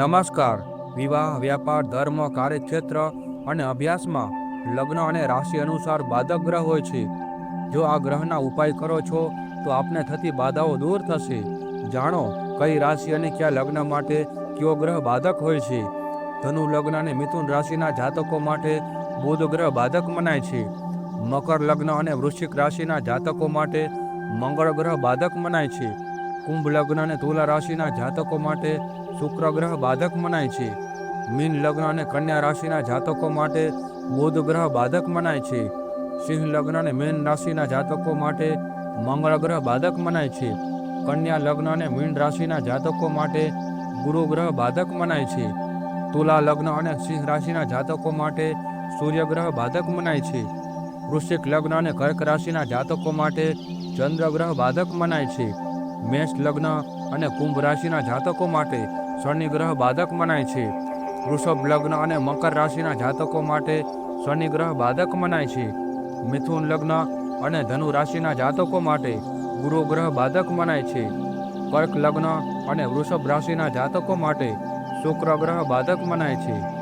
નમસ્કાર. વિવાહ, વ્યાપાર, ધર્મ, કાર્યક્ષેત્ર અને અભ્યાસમાં લગ્ન અને રાશિ અનુસાર બાધક ગ્રહ હોય છે. જો આ ગ્રહના ઉપાય કરો છો, તો આપને થતી બાધાઓ દૂર થશે. જાણો કઈ રાશિ અને કયા લગ્ન માટે કયો ગ્રહ બાધક હોય છે. ધનુ લગ્ન અને મિથુન રાશિના જાતકો માટે બુધ ગ્રહ બાધક મનાય છે. મકર લગ્ન અને વૃશ્ચિક રાશિના જાતકો માટે મંગળ ગ્રહ બાધક મનાય છે. કુંભ લગ્ન અને તુલા રાશિના જાતકો માટે શુક્ર ગ્રહ બાધક મનાય છે. મીન લગ્ન અને કન્યા રાશિના જાતકો માટે બુધ ગ્રહ બાધક મનાય છે. સિંહ લગ્ન અને મીન રાશિના જાતકો માટે મંગળ ગ્રહ બાધક મનાય છે. કન્યા લગ્ન અને મીન રાશિના જાતકો માટે ગુરુ ગ્રહ બાધક મનાય છે. તુલા લગ્ન અને સિંહ રાશિના જાતકો માટે સૂર્ય ગ્રહ બાધક મનાય છે. વૃશ્ચિક લગ્ન અને કર્ક રાશિના જાતકો માટે ચંદ્ર ગ્રહ બાધક મનાય છે. મેષ લગ્ન અને કુંભ રાશિના જાતકો માટે શનિ ગ્રહ બાધક મનાય છે. વૃષભ લગ્ન અને મકર રાશિના જાતકો માટે શનિ ગ્રહ બાધક મનાય છે. મિથુન લગ્ન અને ધનુ રાશિના જાતકો માટે ગુરુ ગ્રહ બાધક મનાય છે. કર્ક લગ્ન અને વૃષભ રાશિના જાતકો માટે શુક્ર ગ્રહ બાધક મનાય છે.